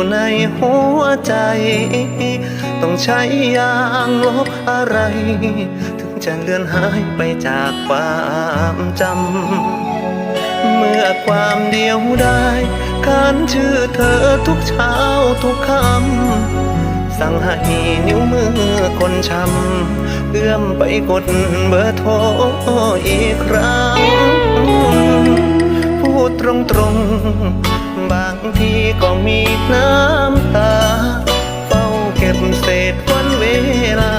อยู่ในหัวใจ ต้องใช้ยางลบอะไร ถึงจะเลือนหายไปจากความจำ เมื่อความเดียวได้ขานชื่อเธอทุกเช้าทุกคำ สั่งให้นิ้วมือคนช้ำเอื้อมไปกดเบอร์โทรอีกครั้ง พูดตรงๆบาง ทีก็มีน้ำตา เฝ้าเก็บเศษวันเวลา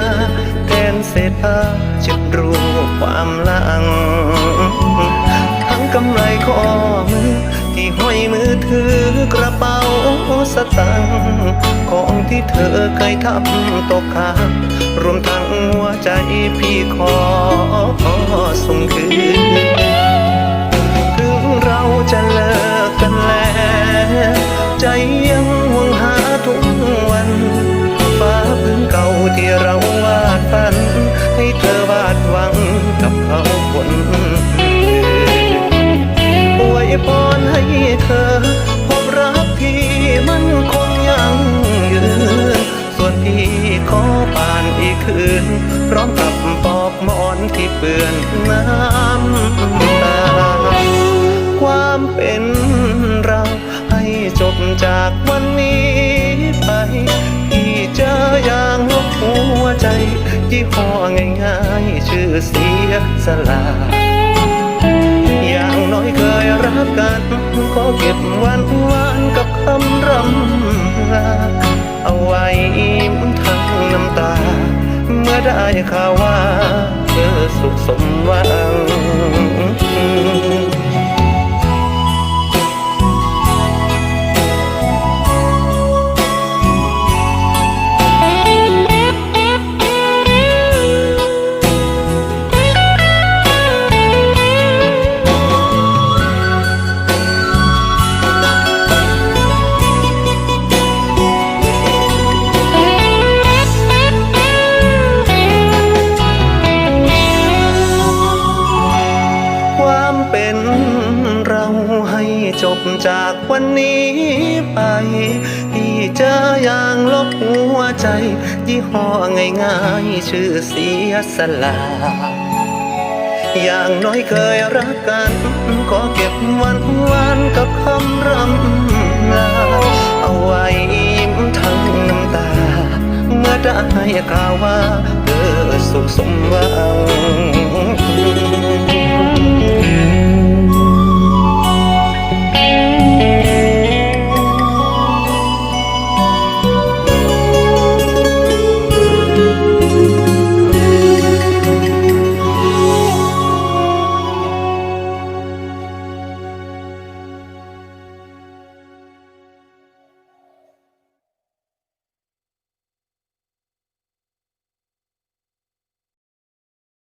แทนเศษผ้าเช็ดรูปความลัง ทั้งกำไรข้อมือ ที่ห้อยมือถือกระเป๋าสตังของที่เธอเคยทำตกค้างรวมทั้งหัวใจพี่ขอส่ง พร้อมกับปลอกหมอนที่เปื้อนน้ำตา ความเป็นเราให้จบจากวันนี้ไปที่เจออย่างลบหัวใจยี่ห้อง่ายๆ ชื่อเสียสละอย่างน้อยเคยรักกันขอเก็บวันวานกับคำรำลาเอาไว้อิ่มทั้งน้ำตา เมื่อได้ข่าวว่าเธอสุขสมหวัง จบจากวันนี้ไปที่เจออย่างลบหัวใจ ยี่ห้อง่ายๆ ชื่อเสียสละ อย่างน้อยเคยรักกันขอเก็บวันวานกับคำรำลาเอาไว้ยิ้มทั้งน้ำตา เมื่อได้ข่าวว่าเธอสุขสมหวัง